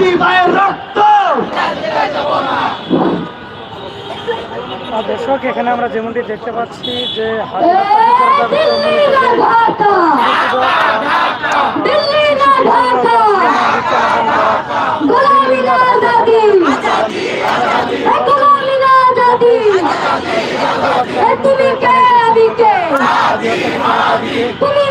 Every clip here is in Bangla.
দাদি ভাইয়ের রক্ত। দর্শক এখানে আমরা যেমনটি দেখতে পাচ্ছি যে তুমি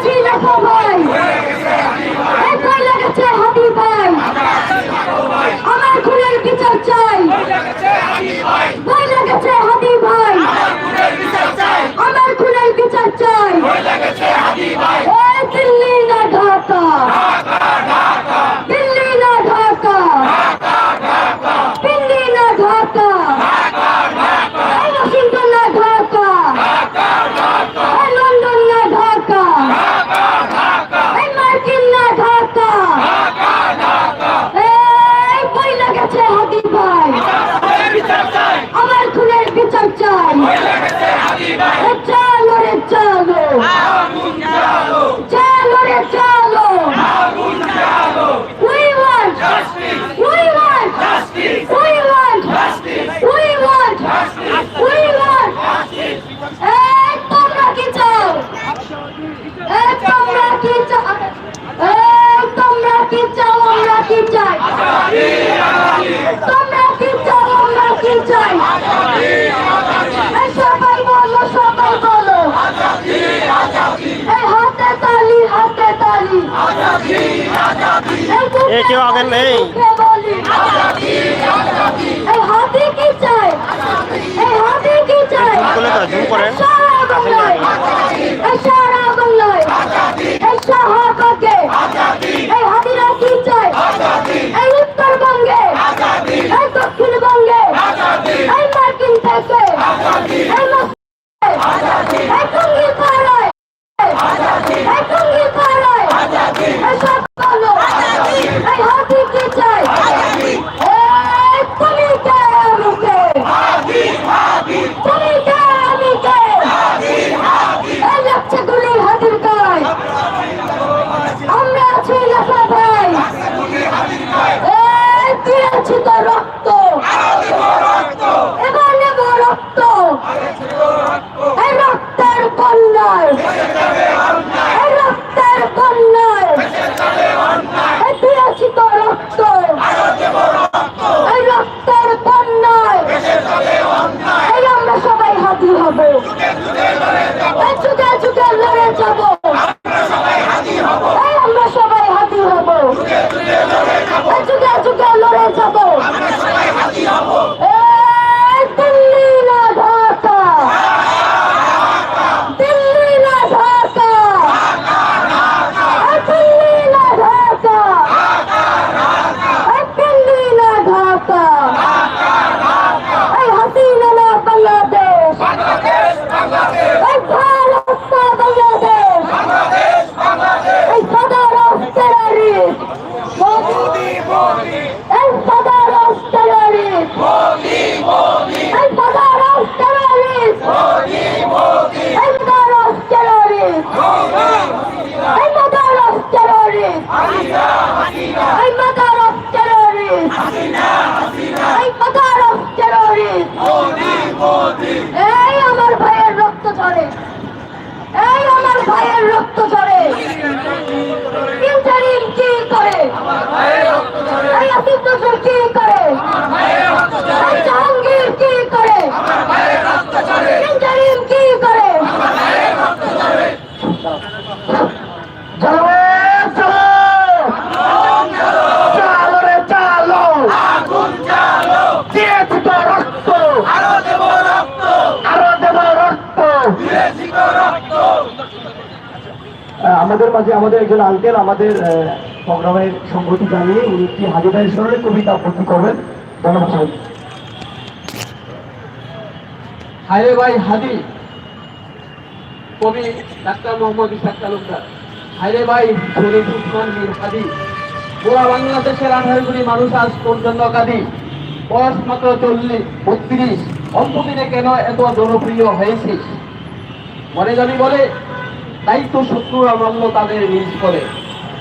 এ কেউ আগের নেই। জুম করে রক্তের বন্যায় আমাদের মাঝে আমাদের একজন আঙ্কেল আমাদের প্রোগ্রামের সংগতি জানিয়ে উনি একটি হাজিদার স্মরণে কবিতা আপত্তি করবেন। ধন্যবাদ হায়রে ভাই হাদি কবি ডাক্তার মোহাম্মদ ইসাক তালুকদার। হায়রে ভাই শরীফ উসমান মীর হাদি পুরা বাংলাদেশের আঠারো কোটি মানুষ আজ পর্যন্ত কাঁদি। বয়স মাত্র চল্লিশ, বত্রিশ। অল্প দিনে কেন এত জনপ্রিয় হয়েছে মনে জানি বলে তাই তো শত্রুরা মানল তাদের নিজ করে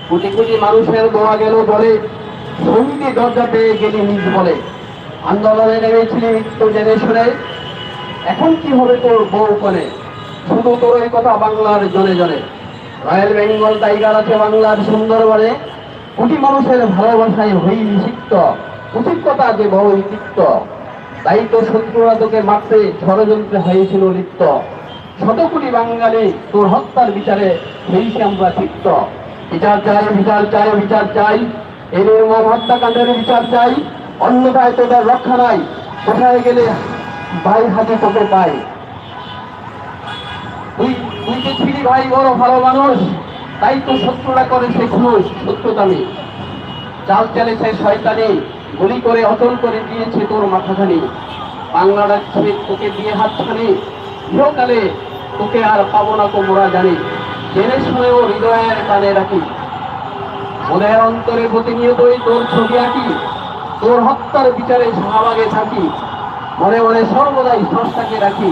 কোটি কোটি মানুষের দোয়া গেল বলে সঙ্গী দরজা পেয়ে গেলি নিজ বলে আন্দোলনে নেমেছিলি তো জেনে শুনে। এখন কি হবে তোর বউ কোনে শুধু তোর এই কথা বাংলার জনে জনে। রয়্যাল বেঙ্গল টাইগার আছে বাংলার সুন্দরবনে। কোটি মানুষের ভালোবাসায় হইলি সিক্ত উচিত কথা যে বড় তিক্ত। তাই তো শত্রুরা তোকে মারতে ষড়যন্ত্রে হয়েছিল লিপ্ত। শত কোটি বাঙালি তোর হত্যার বিচারে হয়েছি আমরা তিক্ত বিচার চাই বিচার চাই বিচার চাই। এই হত্যাকাণ্ডের বিচার চাই। অন্যথায় তোদের রক্ষা নাই। কোথায় গেলে ভাই হাতে তোকে পাই? তুই তুই যে ছিলি ভাই, বড় ভালো মানুষ, তাই তো শত্রুরা করে সে খুশ সত্যতামি চাল চালেছে শয়তানি, গুলি করে, অচল করে দিয়েছে তোর মাথাখানি। বাংলা রাখছে তোকে দিয়ে হাতছানি। ইহকালে তোকে আর পাবো না কোমরা জানি। জেনে শুনেও হৃদয়ের কানে রাখি। মনের অন্তরে প্রতিনিয়তই তোর ছবি আঁকি। তোর হত্যার বিচারে শাহবাগে থাকি। মনে মনে সর্বদাই স্রষ্টাকে রাখি।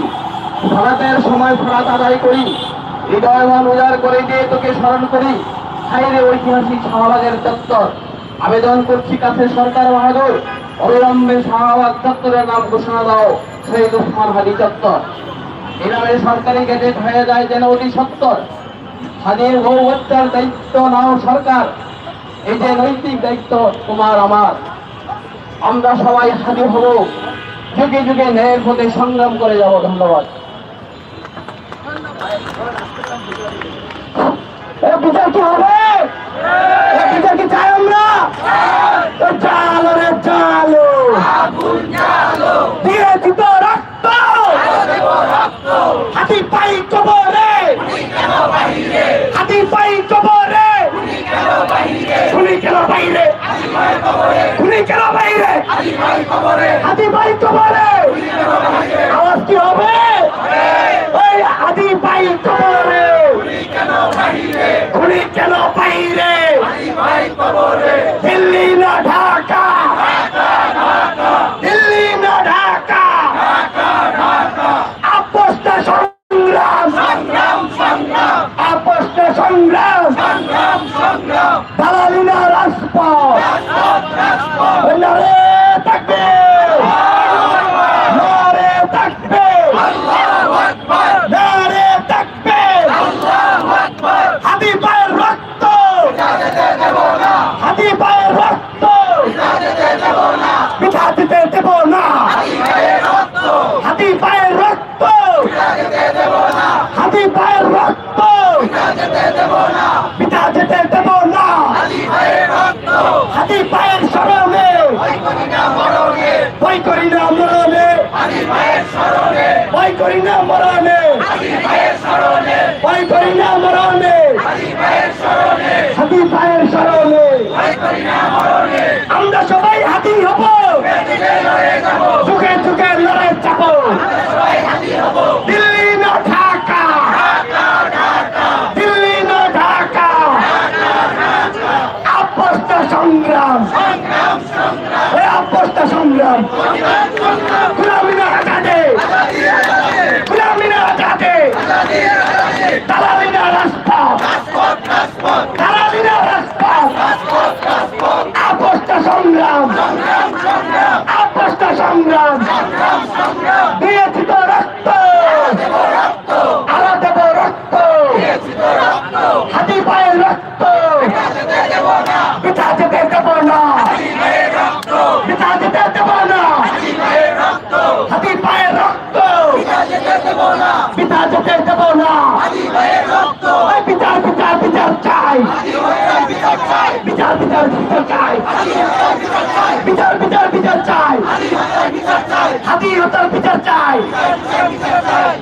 ফরাতের সময় ফরাত আদায় করি। হৃদয় মন উজাড় করে দিয়ে তোকে স্মরণ করি। হাইরে ঐতিহাসিক শাহবাগের চত্বর। আবেদন করছি কাছে সরকার বাহাদুর। অবিলম্বে শাহবাগ চত্বরের নাম ঘোষণা দাও। শহীদ উসমান হাদি চত্বর। এই সরকারি গেজেট হয়ে যায় যেন অতি সত্তর। স্বাধীন গৌ হত্যার দায়িত্ব নাও সরকার। এই যে নৈতিক দায়িত্ব তোমার আমার। আমরা সবাই হাজির হব। যুগে যুগে ন্যায়ের পথে সংগ্রাম করে যাব। ধন্যবাদ। বিচার কি হবে? বিচার কি চাই আমরা? এ চালো রে চালো। দিয়েছি তো রক্ত হাতি পাই কবরে। হাতি পাই কবরে। খুনি কেন বাইরে? খুনি কেন বাইরে? হাতি পাই কবরে। আওয়াজ কি হবে? ওই হাতি পাই কবরে। খুনি কেন বাইরে দিল্লি না ঢাকা দিল্লি না ঢাকা আপোষটা সংগ্রাম আপোষটা সংগ্রাম দালালি না রাজপথ নারে থাকবে নারে থাকবে নারে থাকবে হাতি পায়ের রক্ত হাতি পায়ের রক্ত পিঠা দিতে দেব না হাতি পায়ের রক্ত হাতি পায়ের রক্ত দিতে দেব না হাতি পায়ের স্মরণে বই করি না মরণে বই করি না মরণে বই করি না মরণে হাতি পায়ের স্মরণে আমরা সবাই হাতি হব চুকে চুকে লড়াই চাপো দিল্লি না ঢাকা দিল্লি না ঢাকা আপোষটা সংগ্রাম এই আপোষটা সংগ্রাম। গুলামিনা আজাদে। গুলামিনা আজাদে। রাজপথ। দালালিনা রাজপথ। আপোষটা সংগ্রাম। আপোষটা সংগ্রাম দিয়েছি তো রক্ত আরও দেব রক্ত হাতি পায়ের রক্ত পিতা যেতে দেব না পিতা যেতে দেব না হাতি পায়ের রক্ত পিতা যেতে দেব না ওই বিচার বিচার বিচার বিচার বিচার চাই। হাতি হতার বিচার চাই।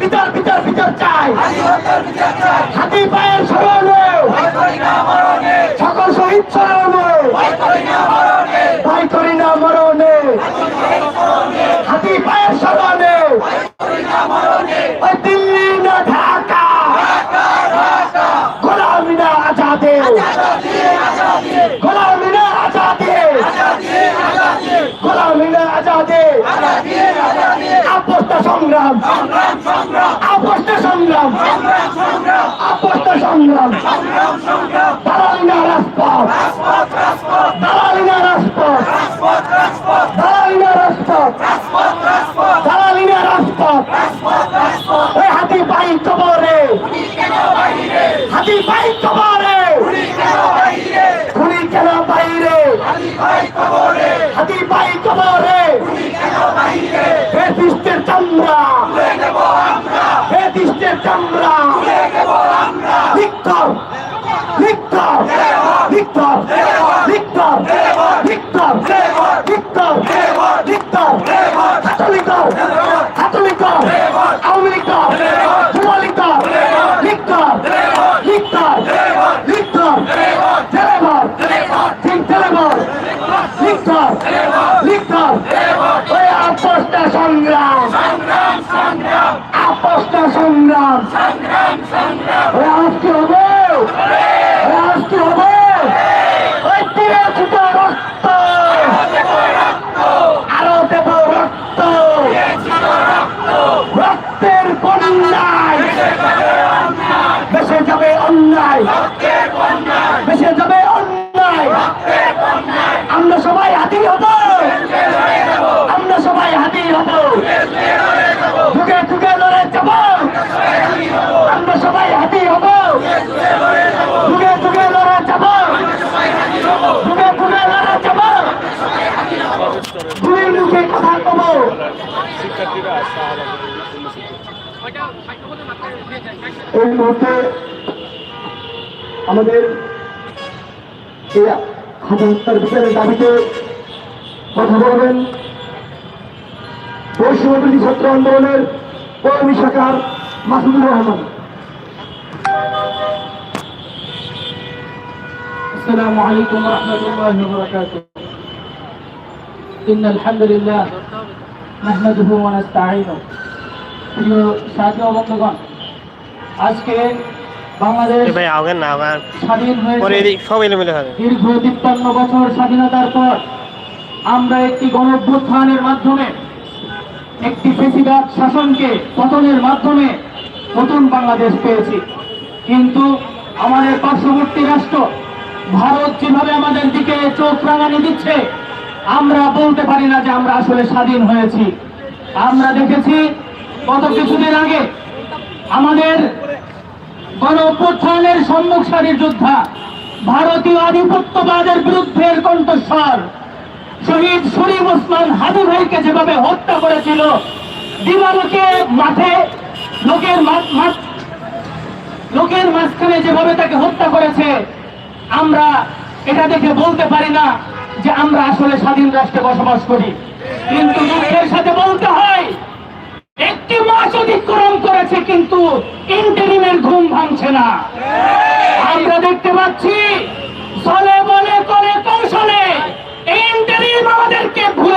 বিচার বিচার বিচার চাই। হাতি পায়ের স্মরণে সকল শহীদ স্মরণে ভয় করি না মরণে হাতি পায়ের স্মরণে ওই দিল্লি না ঢাকা গোলামি না আজাদে গোলামি না আজাদে গোলামি না আজাদে আপস্ত সংগ্রাম। আপস্ত সংগ্রাম। আপস্ত সংগ্রাম। দালালি না রাজপথ। দালালি না রাজপথ। দালালি না রাজপথ। না রাজপথ। ওই হাতি পাই কবরে। হাতি পাই কবরে। খুনি কেন বাইরে হাতি পাই কবরে। বেদিষ্টের চামড়া বেদিষ্টের চামড়া Victor Victor Victor Victor Victor Victor Victor কাথলিকর কাথলিকর আওয়ামী লীগর যুবলীগর ভিক্টর ভিক্টর ভিক্টর টেলেভর ঠিক টেলেভর ভিক্টর ভিক্টর ওই আপোষটা সংগ্রাম আপোষটা সংগ্রাম ওই আজকে হবে ওই আজকে হবে ওই তীরে ছুটে রক্ত আরও দেব রক্ত রক্তের বন্যায় বেসে যাবে অন্যায় বেসে যাবে অন্যায় আমরা সবাই হাতি হব আমরা সবাই হাতি হব যুগে যুগে লড়ে যাব আমরা সবাই হাতি হব যুগে যুগে লড়ে যাব যুগে যুগে লড়ে যাব গুলির মুখে কথা কব এই মুহূর্তে আমাদের এই হাজার হত্যার বিচারের দাবিতে কথা বলবেন বৈষম্যবিরোধী ছাত্র আন্দোলনের কর্মী শাখার মাসুদুর রহমান السلام عليكم ورحمة الله وبركاته إن الحمد لله نحمده ونستعينه প্রিয় সাথী বন্ধুগণ আজকে বাংলাদেশ স্বাধীন হয়েছে। দীর্ঘ তিপ্পান্ন বছর স্বাধীনতার পর আমরা একটি গণভ্যুত্থানের মাধ্যমে একটি শাসনকে পতনের মাধ্যমে নতুন বাংলাদেশ পেয়েছি। কিন্তু আমাদের পার্শ্ববর্তী রাষ্ট্র ভারত যেভাবে আমাদের দিকে চোখ রাঙানি দিচ্ছে আমরা বলতে পারি না যে আমরা আসলে স্বাধীন হয়েছি। আমরা দেখেছি গত কিছুদিন আগে আমাদের গণ অভ্যুত্থানের সম্মুখ সারির যোদ্ধা, ভারতীয় আধিপত্যবাদের বিরুদ্ধে কণ্ঠস্বর, শহীদ শরীফ ওসমান হাদি ভাইকে যেভাবে হত্যা করেছিল, দিবালোকে মাঠে লোকের লোকের মাঝখানে যেভাবে তাকে হত্যা করেছে, আমরা এটা দেখে বলতে পারি না যে আমরা আসলে স্বাধীন রাষ্ট্রে বসবাস করি। কিন্তু দুঃখের সাথে বলতে হয় একটি মাস অতিক্রম করেছে, কিন্তু ইন্টারিমের ঘুম ভাঙছে না। আমরা দেখতে পাচ্ছি চলে বলে করে কৌশলে ইন্টারিম আমাদেরকে ভুলে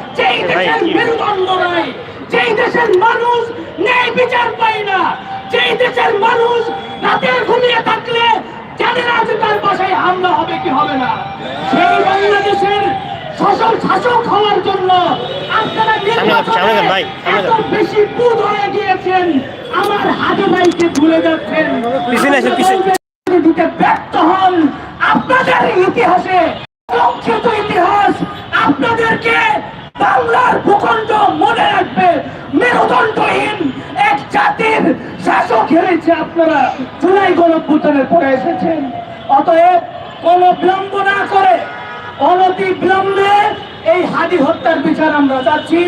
যেই দেশের মেরুদণ্ড নাই যেই দেশের মানুষ ন্যায় বিচার পায় না যেই দেশের মানুষ রাতে ঘুমিয়ে থাকলে জানে না যে তার বাসায় হামলা হবে কি হবে না। সেই বাংলাদেশের শাসক শাসক হওয়ার জন্য আপনারা সামনে এত বেশি পুত হয়ে গিয়েছেন আমার হাতে ভাইকে ভুলে যাচ্ছেন। দিতে ব্যর্থ হন আপনাদের ইতিহাসে লক্ষিত ইতিহাস আপনাদেরকে বাংলার ভূখণ্ড মনে রাখবে। মেরুদণ্ডহীন এক জাতির শাসক হেরেছে আপনারা। জুলাই গণভূতানের পরে এসেছেন। অতএব কোনো বিলম্ব না করে অনতি বিলম্বে এই হাদি হত্যার বিচার আমরা যাচ্ছি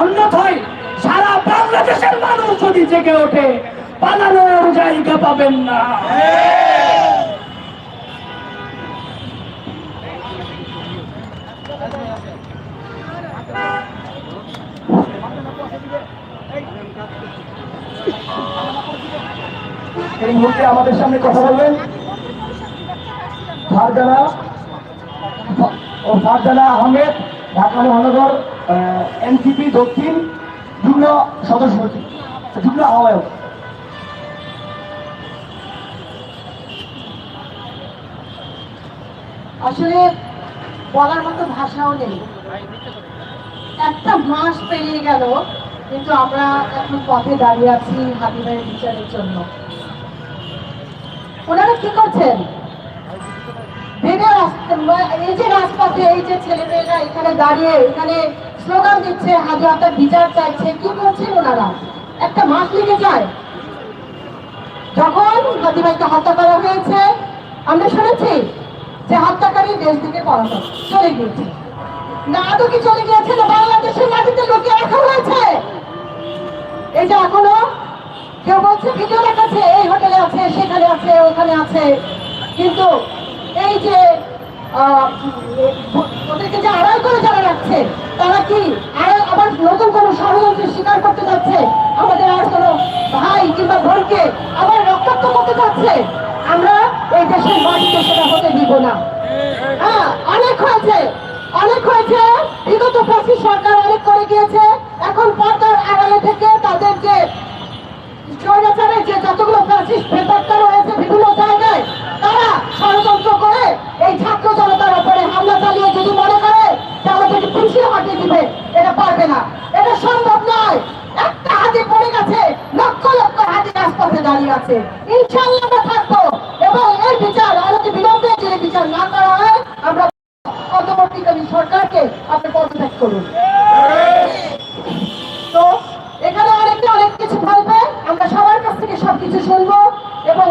অন্যথায় সারা বাংলাদেশের মানুষ যদি জেগে ওঠে পালানোর জায়গা পাবেন না। এই মুহূর্তে আমাদের সামনে কথা বলবেন ফারজানা ও ফারজানা আহমেদ, ঢাকা মহানগর এনসিপি দক্ষিণ যুগ্ম সদস্য যুগ্ম আহ্বায়ক। আসলে বলার মতো ভাষাও নেই। একটা মাস পেরিয়ে গেল, কিন্তু আমরা এখন পথে দাঁড়িয়ে আছি হাবিবের বিচারের জন্য। ওনারা কি করছেন? আমরা শুনেছি হত্যাকারী দেশ থেকে পলাতক, চলে গিয়েছে। না আদৌ কি চলে গিয়েছে, না বাংলাদেশের মাটিতে লোকে রাখা হয়েছে? এই যে এখনও কেউ বলছে, ভিডিও দেখাচ্ছে, এই আছে, সেখানে আছে, ওখানে আছে। কিন্তু এই যে ওদেরকে যে আড়াল করে যারা রাখছে, তারা কি আড়াল আবার নতুন কোনো ষড়যন্ত্রের স্বীকার করতে যাচ্ছে? আমাদের আর কোনো ভাই কিংবা বোনকে আবার রক্তাক্ত করতে যাচ্ছে? আমরা এই দেশের মাটিতে সেটা হতে দিব না। হ্যাঁ অনেক হয়েছে অনেক হয়েছে। বিগত পঁচিশ সরকার অনেক করে গিয়েছে। এখন পর্দার আড়ালে থেকে তাদের যে যে যতগুলো রয়েছে বিভিন্ন জায়গায়, তারা ষড়যন্ত্র করে এই ছাত্র জনতার উপরে হামলা চালিয়ে যদি মনে করে যে আমাদেরকে পিছিয়ে দিবে। এটা পারবে না। এটা সম্ভব নয়। একটা হাতে পড়ে গেছে, লক্ষ লক্ষ হাতে রাজপথে দাঁড়িয়ে আছে। ইনশাল্লাহ আমরা থাকব এবং এর বিচার আমাকে বিলম্বে যদি বিচার না করা হয়, আমরা অন্তর্বর্তীকালীন সরকারকে আপনি পদত্যাগ করুন তো এখানে অনেকে অনেক কিছু বলবে আমরা সবার কাছ থেকে সবকিছু শুনব এবং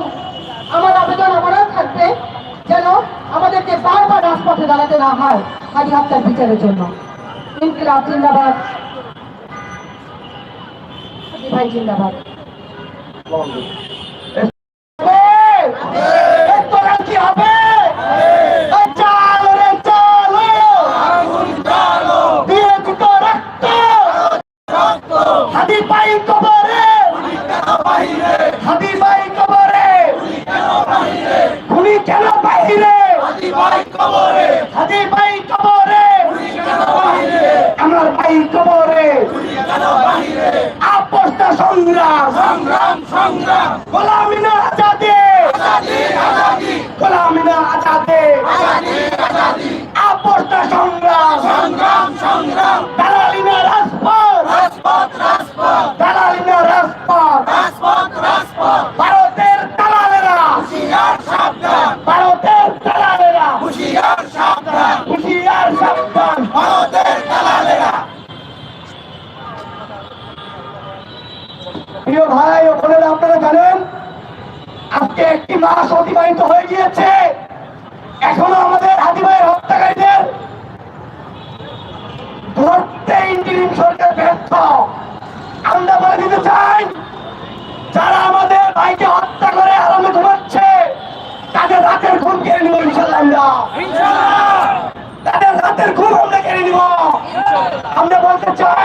আমার আবেদন আমারও থাকবে যেন আমাদেরকে বারবার রাজপথে দাঁড়াতে না হয় হাজি হত্যার বিচারের জন্য। ইনকিলাব জিন্দাবাদ। ভাই জিন্দাবাদ তোরা কি হবে এই চাল রে চাল দিয়ে দুটো রক্ত হাদি পাই কবরে হাদি পাই কবরে খুনি কেন বাহিরে হাদি পাই কবরে আমার ভাই কবরে আপোষটা সংগ্রাম সংগ্রাম। সংগ্রাম গোলামিনা আজাদি। আজাদি। আজাদি আপোষটা সংগ্রাম। সংগ্রাম সংগ্রাম দালালিনা রাজপথ রাজপথ রাজপথ দালালিনা রাজপথ রাজপথ রাজপথ ভারতের দালালেরা হুশিয়ার সাবধান ভারতের দালালেরা হুশিয়ার সাবধান হুশিয়ার সাবধান ভারতের দালালেরা প্রিয় ভাই ও বোনেরা আপনারা জানেন আজকে একটি মাস অতিবাহিত হয়ে গিয়েছে। এখনও আমাদের হাতি ভাইয়ের হত্যাকারীদের ধরতে ইন্টারিম সরকার ব্যর্থ। আমরা বলে দিতে চাই যারা আমাদের ভাইকে হত্যা করে আরামে ঘুমাচ্ছে তাদের রাতের ঘুম কেড়ে নিব ইনশাল্লাহ আমরা। তাদের রাতের ঘুম আমরা কেড়ে নিব। আমরা বলতে চাই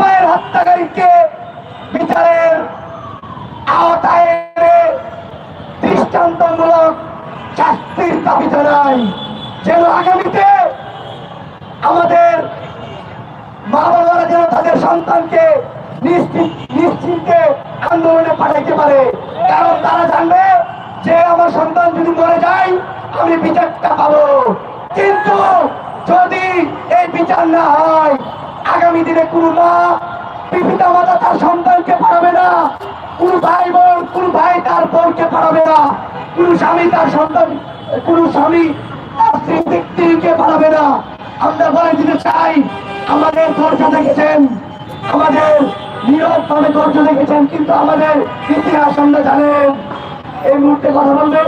হাতি হত্যাকারীকে বিচারের আওতায় দৃষ্টান্তমূলক শাস্তির দাবি জানাই। যেন আগামীতে আমাদের মা বাবারা যেন তাদের সন্তানকে নিশ্চিত নিশ্চিন্তে আন্দোলনে পাঠাইতে পারে। কারণ তারা জানবে যে আমার সন্তান যদি মরে যায়, আমি বিচারটা পাবো। কিন্তু যদি এই বিচার না হয় আগামী দিনে কোনো মা পিতা মাতা তার সন্তানকে পাঠাবে না। কোন ভাই বোন, কোন ভাই তার বোনকে পাঠাবে না। কোন স্বামী তার সন্তান, কোন স্বামী তার স্ত্রী স্ত্রীকে না। আমরা বলে দিতে চাই, আমাদের ধৈর্য দেখেছেন, আমাদের ধৈর্য দেখেছেন, কিন্তু আমাদের ইতিহাস আমরা জানেন। এই মুহূর্তে কথা বলবে।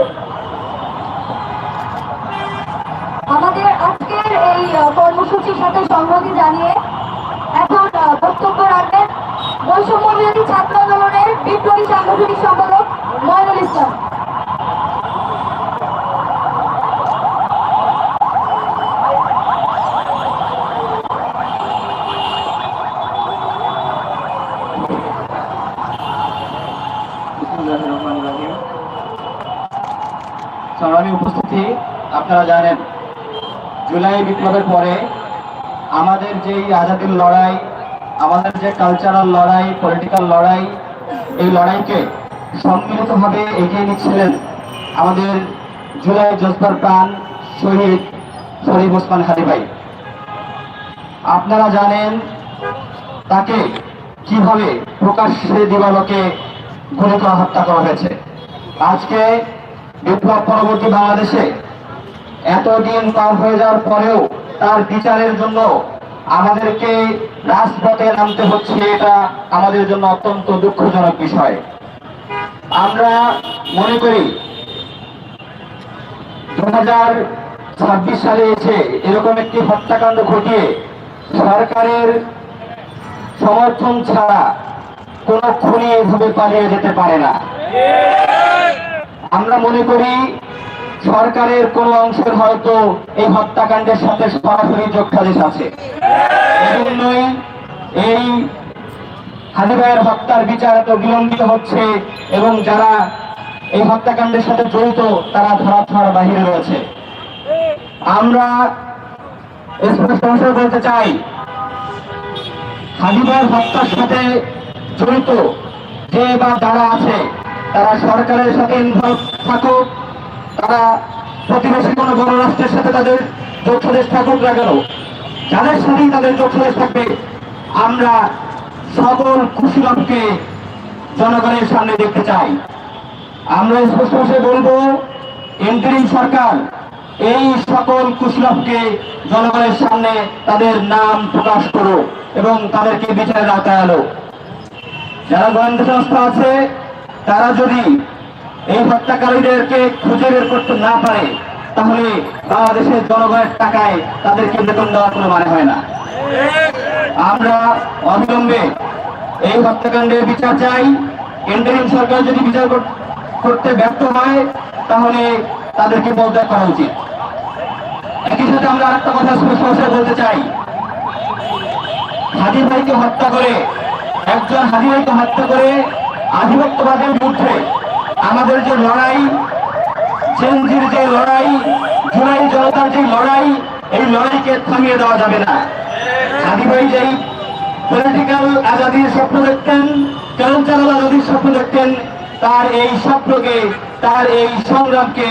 আমাদের আজকের এই কর্মসূচির সাথে সংহতি জানিয়ে এখন আহ, বক্তব্য রাখবেন বৈষম্য বিরোধী ছাত্র আন্দোলনের বিপ্লবী সাংগঠনিক সম্পাদক ময়নুল ইসলাম। উপস্থিতি, আপনারা জানেন, জুলাই বিপ্লবের পরে আমাদের যে আজাদির লড়াই, আমাদের যে কালচারাল লড়াই পলিটিক্যাল লড়াই এই লড়াইকে সম্মিলিতভাবে এগিয়ে নিচ্ছিলেন আমাদের জুলাই জজবার প্রাণ শহীদ শরীফ ওসমান হাদি ভাই। আপনারা জানেন তাকে কীভাবে প্রকাশ্যে দিবালোকে গুলি করে, হত্যা করা হয়েছে। আজকে বিপ্লব পরবর্তী বাংলাদেশে এতদিন পার হয়ে যাওয়ার পরেও তার বিচারের জন্য আমাদেরকে রাজপথে নামতে হচ্ছে, এটা আমাদের জন্য অত্যন্ত দুঃখজনক বিষয়। আমরা মনে করি দু হাজার ছাব্বিশ সালে এসে এরকম একটি হত্যাকাণ্ড ঘটিয়ে সরকারের সমর্থন ছাড়া কোনো খুনি এভাবে পালিয়ে যেতে পারে না। আমরা মনে করি সরকারের কোন অংশের হয়তো এই হত্যাকাণ্ডের সাথে সরাসরি যোগসাদেশ আছে। এজন্যই এই হাজি ভাইয়ের হত্যার বিচার এত বিলম্বিত হচ্ছে এবং যারা এই হত্যাকাণ্ডের সাথে জড়িত, তারা ধরাছোঁয়ার বাহিরে রয়েছে। আমরা বলতে চাই হাজি ভাইয়ের হত্যার সাথে জড়িত যে বা যারা আছে, তারা সরকারের সাথে ইনভলভ থাকুক তারা প্রতিবেশী কোনো বড় রাষ্ট্রের সাথে তাদের যোগসাদেশ থাকুক না কেন, যাদের সাথেই তাদের যোগসাদেশ থাকবে, আমরা সকল কুশীলভকে জনগণের সামনে দেখতে চাই। আমরা স্পষ্ট ভাষায় বলব ইন্টারিম সরকার এই সকল কুশলভকে জনগণের সামনে তাদের নাম প্রকাশ করো এবং তাদেরকে বিচারের আওতায় আলো যারা গোয়েন্দা সংস্থা আছে, তারা যদি এই হত্যাকারীদেরকে খুঁজে বের করতে না পারে, তাহলে বাংলাদেশের জনগণের টাকায় তাদেরকে বেতন দেওয়ার কোনো মানে হয় না। আমরা অবিলম্বে এই হত্যাকাণ্ডের বিচার চাই। ইন্টারিম সরকার যদি বিচার করতে ব্যর্থ হয়, তাহলে তাদেরকে পদত্যাগ করা উচিত। একই সাথে আমরা আরেকটা কথা স্পষ্ট বলতে চাই। হাদি ভাইকে হত্যা করে, একজন হাদি ভাইকে হত্যা করে আধিপত্যবাদের বিরুদ্ধে আমাদের যে লড়াই চেঞ্জির যে লড়াই, জুলাই জনতার যে লড়াই, এই লড়াইকে থামিয়ে দেওয়া যাবে না। হাদি ভাই যেই পলিটিক্যাল আজাদির স্বপ্ন দেখতেন কালচারাল আজাদির স্বপ্ন দেখতেন, তার এই স্বপ্নকে, তার এই সংগ্রামকে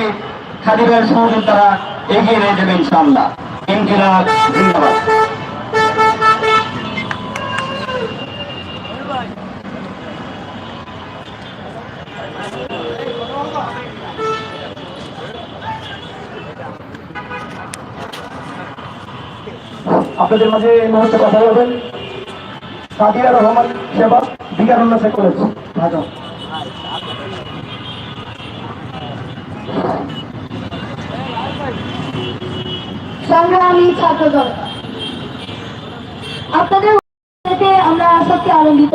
খাদি ভাইয়ের সহযোগিতারা এগিয়ে নিয়ে যাবে ইনশাআল্লাহ। ইনকিলাব জিন্দাবাদ আপনাদের মাঝে এই মুহূর্তে কথা বলবেন। সাদিয়া রহমান সেবা বিকার উন্নয়ন কলেজ, ঢাকা। সংগ্রামী ছাত্র দল আপনাদের আমরা সত্যি আনন্দিত।